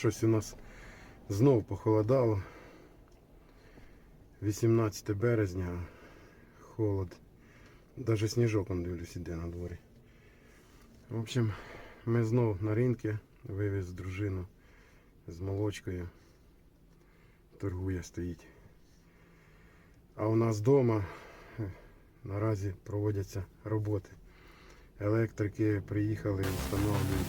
щось у нас знов похолодало. 18 березня, холод. Даже сніжок он дивлюсь іде на дворі. В общем, ми знов на ринку, вивіз дружину з молочкою. Торгує стоїть. А у нас вдома е, наразі проводяться роботи. Електрики приїхали, встановлюють.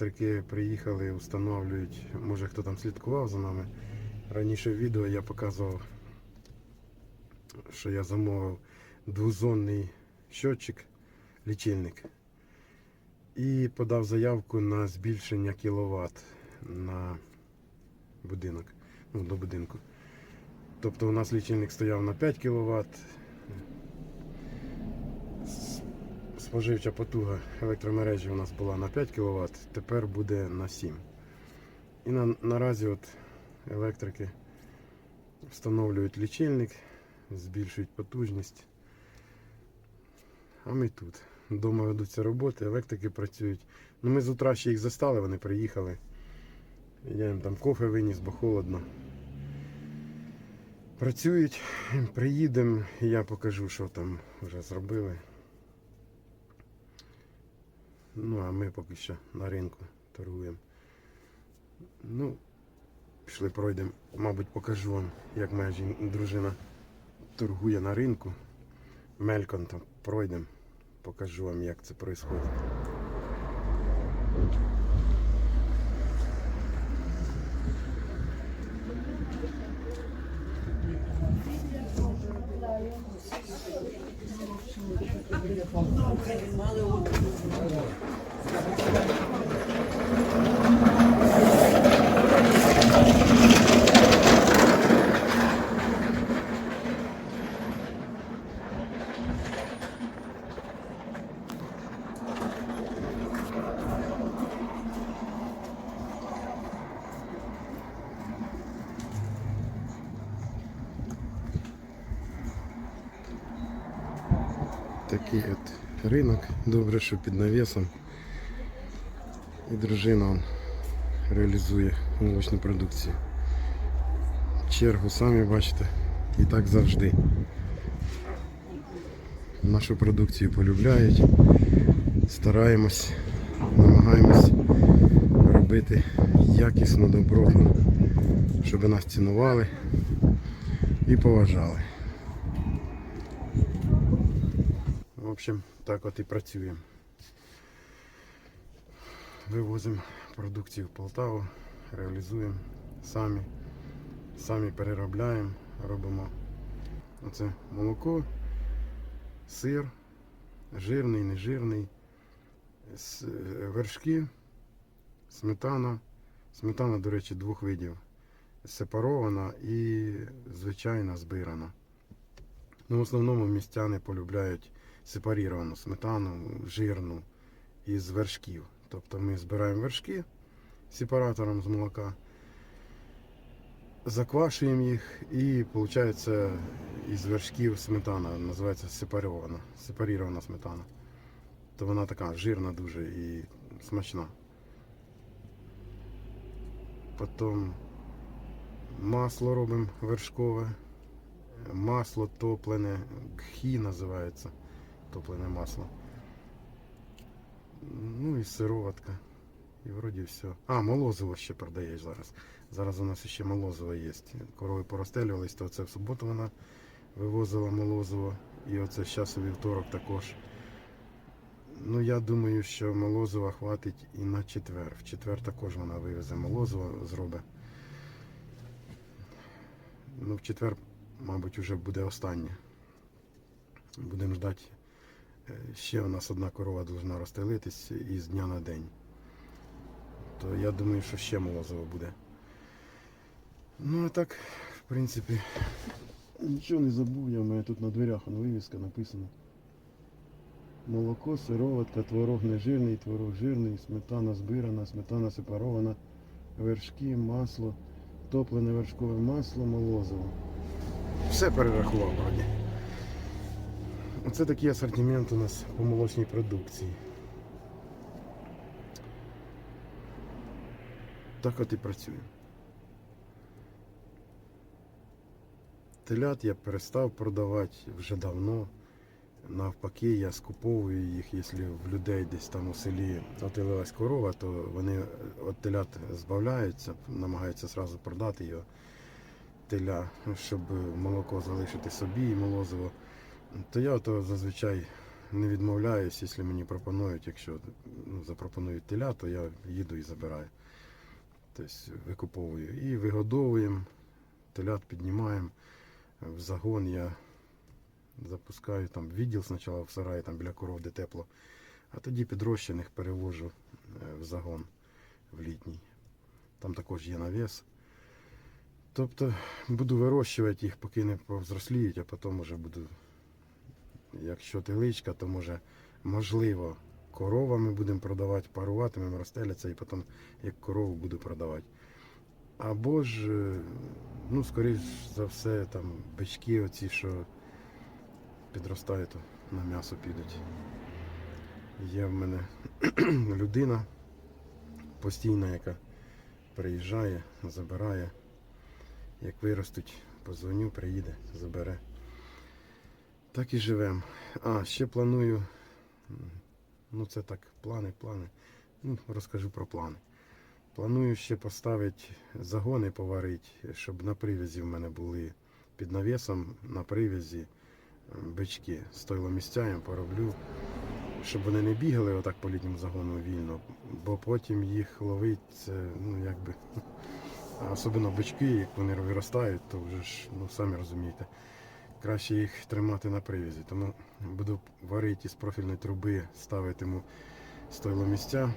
Електрики приїхали, встановлюють. Може хто там слідкував за нами. Раніше в відео я показував, що я замовив двозонний щотчик, лічильник. І подав заявку на збільшення кіловат на будинок. Ну, до будинку. Тобто у нас лічильник стояв на 5 кВт. Споживча потуга електромережі у нас була на 5 кВт, тепер буде на 7. І на, наразі от електрики встановлюють лічильник, збільшують потужність. А ми тут. Дома ведуться роботи, електрики працюють. Ну ми з утра ще їх застали, вони приїхали. Я їм там кофе виніс, бо холодно. Працюють, приїдемо, я покажу, що там вже зробили. Ну, а ми поки що на ринку торгуємо. Ну, пішли пройдемо. Мабуть, покажу вам, як моя дружина торгує на ринку. Мельком там пройдемо. Покажу вам, як це відбувається. Мали Такий от ринок. Добре, що під навісом. І дружина он реалізує молочну продукцію. Чергу самі бачите. І так завжди. Нашу продукцію полюбляють. Стараємось, намагаємось робити якісну добротну, щоб нас цінували і поважали. Общем, так от і працюємо. Вивозимо продукцію в Полтаву, реалізуємо самі, самі переробляємо, робимо оце молоко, сир, жирний, нежирний, е, вершки, сметана. Сметана, до речі, двох видів. Сепарована і звичайна збирана. Ну, в основному містяни полюбляють сепаріровану сметану, жирну із вершків. Тобто ми збираємо вершки сепаратором з молока, заквашуємо їх і виходить із вершків сметана, називається сепарована, сепарірована сметана. То вона така жирна дуже і смачна. Потім масло робимо вершкове, масло топлене, гхі називається топлене масло. Ну і сироватка. І вроді все. А, молозиво ще продаєш зараз. Зараз у нас ще молозиво є. Корови поростелювались, то це в суботу вона вивозила молозиво. І оце зараз у вівторок також. Ну, я думаю, що молозива хватить і на четвер. В четвер також вона вивезе молозиво, зробить. Ну, в четвер, мабуть, вже буде останнє. Будемо ждати. Е, Ще у нас одна корова повинна розстелитись із дня на день. То я думаю, що ще молозиво буде. Ну а так, в принципі, нічого не забув, я в мене тут на дверях вивіска написано. Молоко, сироватка, творог нежирний, творог жирний, сметана збирана, сметана сепарована, вершки, масло, топлене вершкове масло, молозиво. Все перерахував вроді. Оце такий асортимент у нас по молочній продукції. Так от і працює. Телят я перестав продавати вже давно. Навпаки, я скуповую їх, якщо в людей десь там у селі отелилась корова, то вони від телят збавляються, намагаються одразу продати його теля, щоб молоко залишити собі і молозиво. То я то зазвичай не відмовляюсь, якщо мені пропонують, якщо ну, запропонують теля, то я їду і забираю. Тобто викуповую. І вигодовуємо, телят піднімаємо. В загон я запускаю там відділ спочатку в сараї, там біля коров, де тепло, а тоді підрощених перевожу е, в загон в літній. Там також є навіс. Тобто буду вирощувати їх, поки не повзросліють, а потім вже буду, якщо теличка, то може можливо коровами будемо продавати, паруватимемо, розстеляться і потім як корову буду продавати. Або ж, е, ну, скоріш за все, там бички оці, що підростають, то на м'ясо підуть. Є в мене людина постійна, яка приїжджає, забирає. Як виростуть, позвоню, приїде, забере. Так і живемо. А, ще планую. Ну це так, плани, плани. Ну, розкажу про плани. Планую ще поставити загони поварити, щоб на привязі в мене були під навісом на привязі е, бички. Стойломістяєм пороблю, щоб вони не бігали отак по літньому загону вільно, бо потім їх ловить, ну якби. Особливо бички, як вони виростають, то вже ж, ну самі розумієте, краще їх тримати на привязі. Тому буду варити із профільної труби, ставитиму стойломістя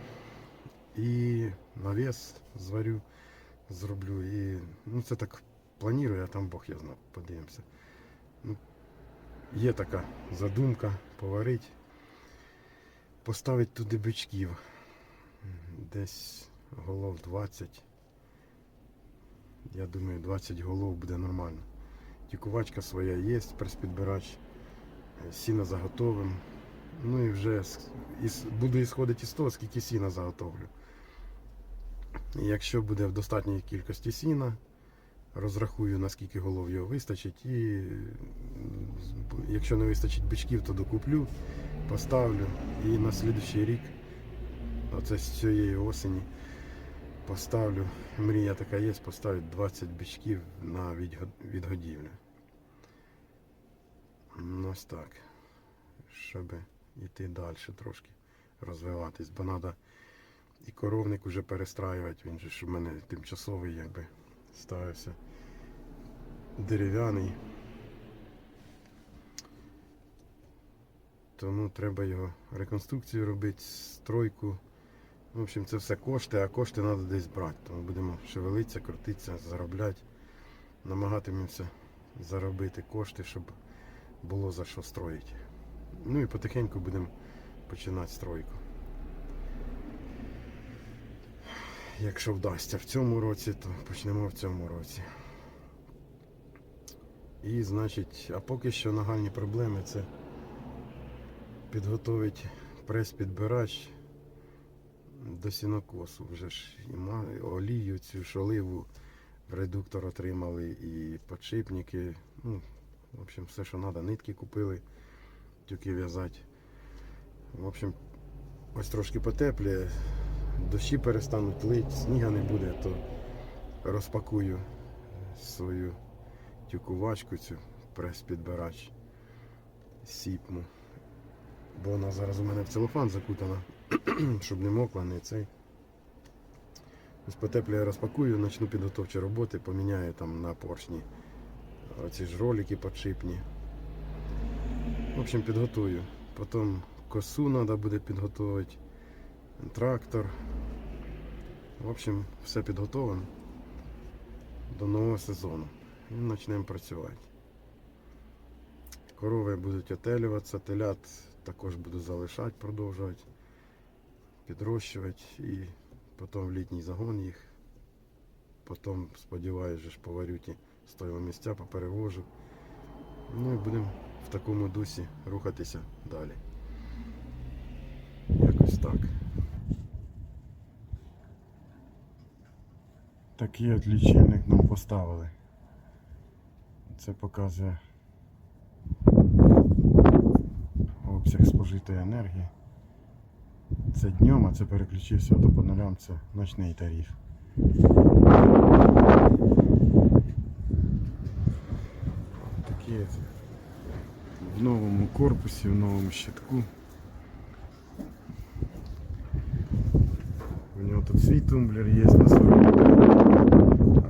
і навіс зварю, зроблю. І ну це так планую, а там Бог я знав, подивимося. Ну, є така задумка поварити, поставити туди бичків. Десь голов 20. Я думаю, 20 голов буде нормально. Тікувачка своя є, прес-підбирач, е, сіна заготовим. Ну і вже буду ісходити із того, скільки сіна заготовлю. І якщо буде в достатній кількості сіна, розрахую, наскільки голов його вистачить. І якщо не вистачить бичків, то докуплю, поставлю. І на слідуючий рік, оце з цієї осені, поставлю. Мрія така є, поставити 20 бичків на відгодівлю. Ну, Ось так. Щоб йти далі трошки розвиватись, бо треба і коровник вже перестраювати, він же ж у мене тимчасовий якби ставився. Дерев'яний. Тому треба його реконструкцію робити, стройку. В общем, це все кошти, а кошти треба десь брати. Тому будемо шевелитися, крутитися, заробляти. Намагатимемося заробити кошти, щоб було за що строїти. Ну і потихеньку будемо починати стройку. Якщо вдасться в цьому році, то почнемо в цьому році. І значить, а поки що нагальні проблеми це підготовити прес-підбирач до сінокосу. Вже ж олію, цю шоливу в редуктор отримали, і подшипники. Ну, в общем, все, що треба. Нитки купили, тюки в'язати. В общем, ось трошки потепліє. дощі перестануть лить, сніга не буде, то розпакую свою тюкувачку, цю прес-підбирач сіпму. Бо вона зараз у мене в целофан закутана, щоб не мокла, не цей. Ось потеплю розпакую, почну підготовчі роботи, поміняю там на поршні оці ж ролики подшипні. В общем, підготую. Потім косу треба буде підготувати, трактор. В общем, все підготовлено до нового сезону. І почнемо працювати. Корови будуть отелюватися, телят також буду залишати, продовжувати, підрощувати і потім в літній загон їх. Потім, сподіваюся, ж поварю ті стоїли місця, поперевожу. Ну і будемо в такому дусі рухатися далі. Якось так. Такий от лічильник нам поставили. Це показує обсяг спожитої енергії. Це днем, а це переключився то по нулям, це ночний тариф. Такі в новому корпусі, в новому щитку. У нього тут свій тумблер є на 40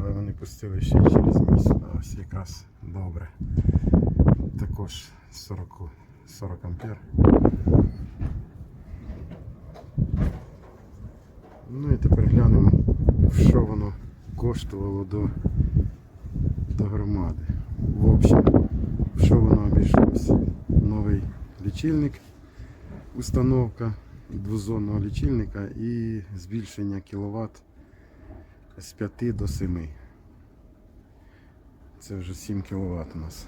але вони пустили ще через місяць. Ось якраз добре. Також 40, 40 ампер. Ну і тепер глянемо, що воно коштувало до, до громади. В общем, що воно обійшлося. Новий лічильник, установка двозонного лічильника і збільшення кіловат з 5 до 7. Це вже 7 кВт у нас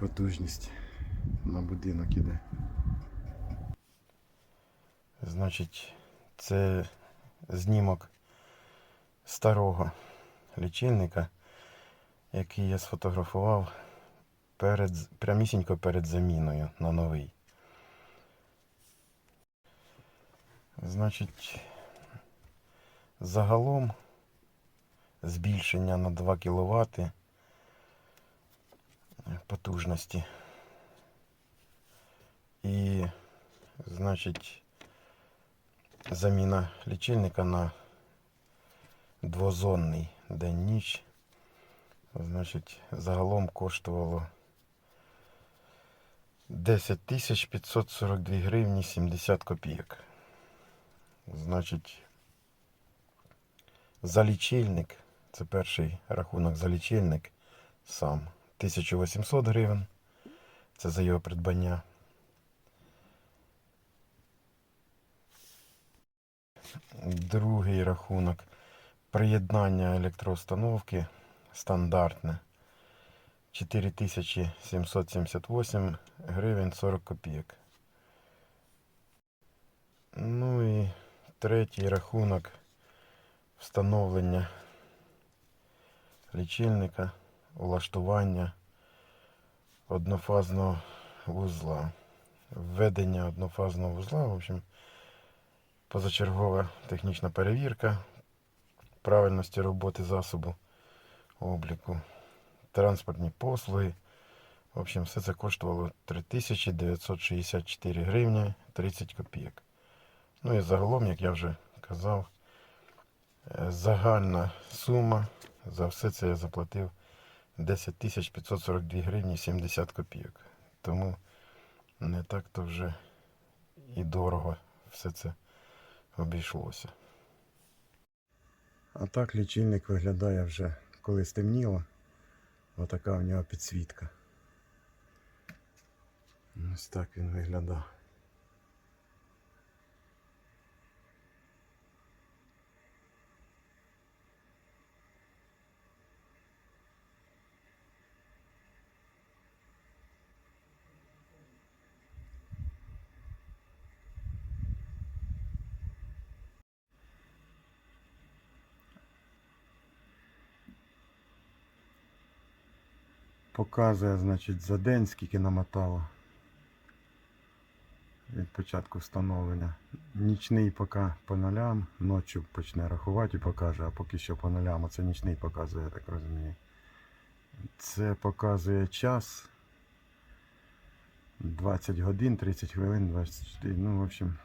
потужність на будинок іде. Значить, це знімок старого лічильника, який я сфотографував перед, прямісінько перед заміною на новий. Значить, загалом збільшення на 2 кВт потужності. І, значить, заміна лічильника на двозонний день-ніч. Значить, загалом коштувало 10 тисяч 542 гривні 70 копійок. Значить, за лічильник, це перший рахунок за лічильник сам 1800 гривень. Це за його придбання. Другий рахунок приєднання електроустановки стандартне 4778 гривень 40 копійок. Ну і третій рахунок встановлення лічильника, улаштування однофазного вузла. Введення однофазного вузла, в общем, позачергова технічна перевірка правильності роботи засобу обліку, транспортні послуги. В общем, все це коштувало 3964 гривні 30 копійок. Ну і загалом, як я вже казав, е, загальна сума за все це я заплатив 10 542 гривні 70 копійок. Тому не так то вже і дорого все це обійшлося. А так лічильник виглядає вже коли стемніло. Отака в нього підсвітка. Ось так він виглядає. Показує, значить, за день скільки намотало. від початку встановлення. Нічний поки по нулям, ночі почне рахувати і покаже, а поки що по нулям, а це нічний показує, я так розумію. Це показує час. 20 годин, 30 хвилин, 24. Ну, в общем,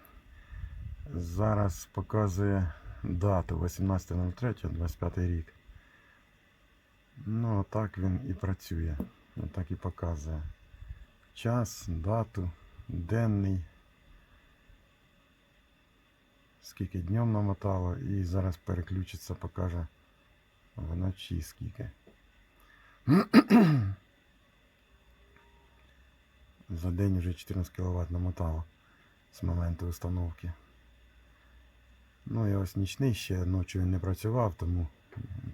зараз показує дату 18.03, 25 рік. Ну, так він і працює. Так і показує. Час, дату, денний. Скільки днем намотало, і зараз переключиться, покаже вночі скільки. За день вже 14 кВт намотало з моменту установки. Ну і ось нічний ще ночі він не працював, тому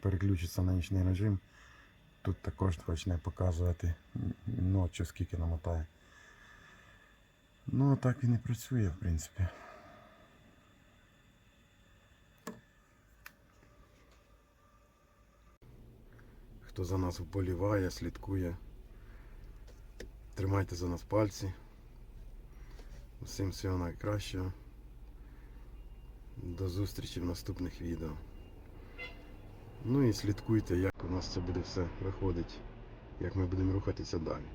переключиться на нічний режим. Тут також почне показувати ночі, скільки намотає. Ну, а так він і працює, в принципі. Хто за нас вболіває, слідкує. Тримайте за нас пальці. Усім всього найкращого. До зустрічі в наступних відео. Ну і слідкуйте, як у нас це буде все виходить, як ми будемо рухатися далі.